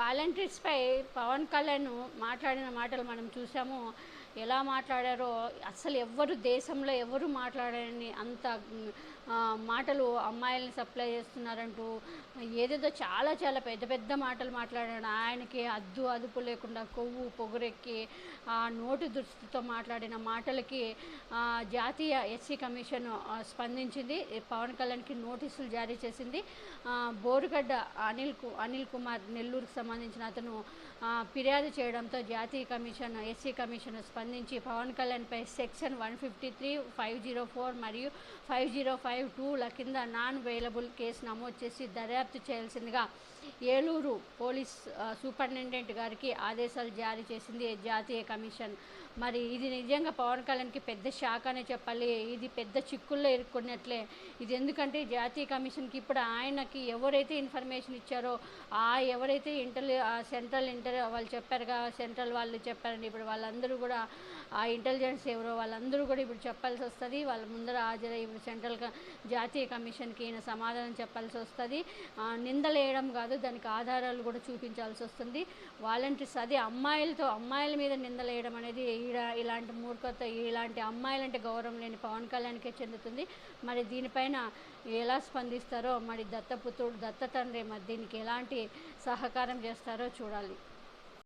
వాలంటీర్స్పై పవన్ కళ్యాణ్ మాట్లాడిన మాటలు మనం చూసాము. ఎలా మాట్లాడారో అసలు ఎవరు దేశంలో ఎవరు మాట్లాడని అంత మాటలు అమ్మాయిల్ని సప్లై చేస్తున్నారంటూ ఏదేదో చాలా చాలా పెద్ద పెద్ద మాటలు మాట్లాడాడు ఆయనకి అద్దు అదుపు లేకుండా కొవ్వు పొగరెక్కి ఆ నోటి దుస్తుతో మాట్లాడిన మాటలకి జాతీయ ఎస్సీ కమిషన్ స్పందించింది. పవన్ కళ్యాణ్కి నోటీసులు జారీ చేసింది. బోరుగడ్డ అనిల్కు అనిల్ కుమార్ నెల్లూరుకు సంబంధించిన అతను ఫిర్యాదు చేయడంతో జాతీయ కమిషన్ ఎస్సీ కమిషన్ స్పందించి Pawan కళ్యాణ్పై section one fifty three five zero four మరియు ఫైవ్ జీరో ఫైవ్ టూల కింద నాన్ అవైలబుల్ కేసు నమోదు చేసి దర్యాప్తు చేయాల్సిందిగా ఏలూరు పోలీస్ సూపరింటెండెంట్ గారికి ఆదేశాలు జారీ చేసింది జాతీయ కమిషన్. మరి ఇది నిజంగా పవన్ కళ్యాణ్కి పెద్ద షాక్ అనే చెప్పాలి. ఇది పెద్ద చిక్కుల్లో ఇరుక్కున్నట్లే. ఇది ఎందుకంటే జాతీయ కమిషన్కి ఇప్పుడు ఆయనకి ఎవరైతే ఇన్ఫర్మేషన్ ఇచ్చారో ఆ ఎవరైతే ఇంటర్ ఆ సెంట్రల్ ఇంటర్ వాళ్ళు చెప్పారుగా సెంట్రల్ వాళ్ళు చెప్పారండి. ఇప్పుడు వాళ్ళందరూ కూడా ఆ ఇంటెలిజెన్స్ ఎవరో వాళ్ళందరూ కూడా ఇప్పుడు చెప్పాల్సి వస్తుంది. వాళ్ళ ముందర హాజరై ఇప్పుడు సెంట్రల్ జాతీయ కమిషన్కి ఈయన సమాధానం చెప్పాల్సి వస్తుంది. నిందలేయడం కాదు దానికి ఆధారాలు కూడా చూపించాల్సి వస్తుంది. వాలంటీర్స్ అది అమ్మాయిలతో అమ్మాయిల మీద నిందలేయడం అనేది ఈడ ఇలాంటి మూర్ఖత ఇలాంటి అమ్మాయిలంటే గౌరవం లేని పవన్ కళ్యాణ్కే చెందుతుంది. మరి దీనిపైన ఎలా స్పందిస్తారో మరి దత్తపుత్రుడు దత్త తండ్రి మరి దీనికి ఎలాంటి సహకారం చేస్తారో చూడాలి.